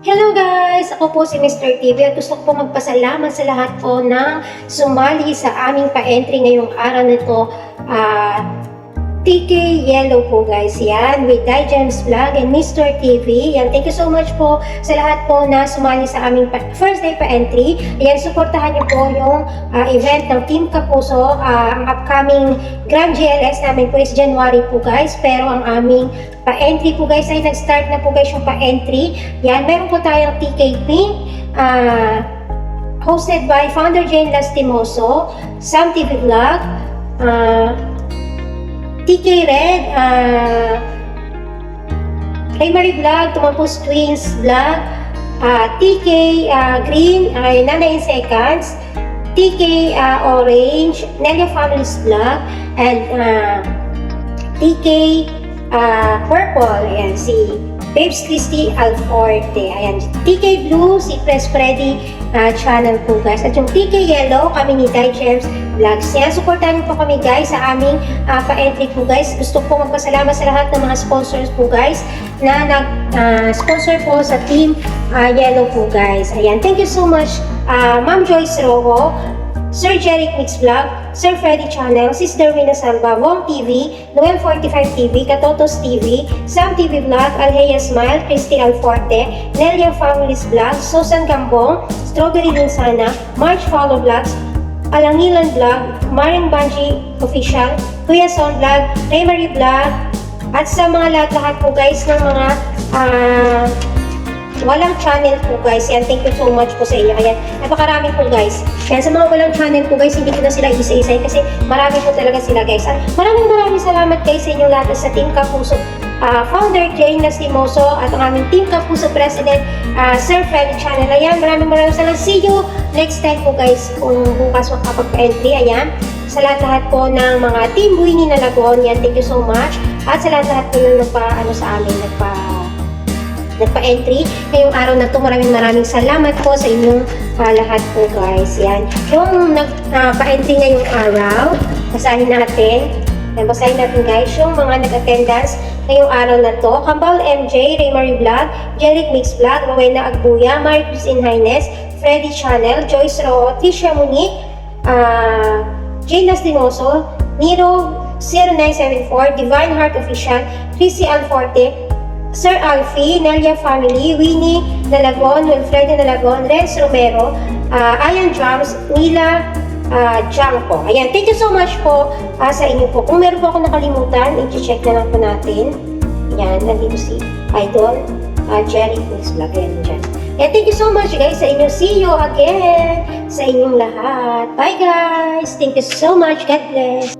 Hello guys! Ako po si Mr. TV at gusto ko po magpasalamat sa lahat po ng sumali sa aming pa-entry ngayong araw na ito. TK Yellow po guys, yan, with Gems Vlog and Mr. TV. Yan, thank you so much po sa lahat po na sumali sa aming pa- first day pa-entry. Ayan, supportahan niyo po yung ah, event ng Team Kapuso. Ah, ang upcoming Grand GLS namin po is January po guys, pero ang aming pa-entry po guys ay nag-start na po guys yung pa-entry. Yan, meron po tayong TK Pink, ah, hosted by Founder Jane Lastimoso, Sam TV Vlog, ah, TK Red, uh, Primary Vlog, Tumapos Twins Vlog, ah, TK ah, Green, ay Nana in Seconds, TK ah, Orange, Nelia Families Vlog, and ah, TK ah, Purple, ayan, si Babes Christy Alforte, ayan, TK Blue, si Press Freddy ah, channel po guys, at yung TK Yellow, kami ni Dai Gems Vlogs, yan, supportahan niyo po kami guys sa aming ah, pa-entry po guys, gusto ko magpasalamat sa lahat ng mga sponsors po guys, na nag-sponsor po sa Team ah, Yellow po guys, ayan, thank you so much, ah, Ma'am Joyce Rojo, Sir Jeric Mix Vlog, Sir Freddy Channel, Sis Darwina Salva, Wong TV, Noel 45 TV, Katotos TV, Sam TV Vlog, Alheya Smile, Christy Alforte, Nelia Families Vlog, Susan Gambong, Strawberry Linsana, March Follow Vlogs, Alangilan Vlog, Maring Banji Official, Kuya Son Vlog, Raymarie Vlog, at sa mga lahat-lahat po guys ng mga ah, walang channel po guys. Yan, thank you so much po sa inyo. Ayan, napakarami po guys. Yan, sa mga walang channel po guys, hindi ko na sila isa-isa kasi marami po talaga sila guys. At maraming maraming salamat guys sa inyo lahat sa Team Kapuso. ah, founder Jane Lastimoso at ang aming Team Kapuso President ah, Sir Freddy Channel. Ayan, maraming maraming salamat. See you next time po guys kung bukas makapag-entry. Ayan, sa lahat-lahat po ng mga Team Winnie na Lagon. Yan, thank you so much. At sa lahat-lahat po na nagpa, ano sa amin, nagpa nagpa-entry. Ngayong araw na to, maraming maraming salamat po sa inyong ah, lahat po guys. Yan. Yung nagpa-entry ngayong araw, basahin natin. Yan, basahin natin guys yung mga nag-attendance ngayong araw na to. Kambal MJ, Raymarie Vlog, Jeric Mix Vlog, Rowena Agbuya, Mary Christine Hines, Freddy Channel, Joyce Ro, Tisha Monique, ah, Jane Lastinoso, Nero 0974, Divine Heart Official, Chrissy Alforte, Sir Alfie, Nelia Family, Winnie Nalagon, Wilfredo Nalagon, Renz Romero, uh, Ayan Drums, Mila uh, Jangpo. Ayan, thank you so much po ah, sa inyo po. Kung meron po ako nakalimutan, i-check na lang po natin. Ayan, nandito si Idol, uh, Jerry Queen's Vlog. Ayan, dyan. Ayan, thank you so much guys sa inyo. See you again sa inyong lahat. Bye guys! Thank you so much. God bless.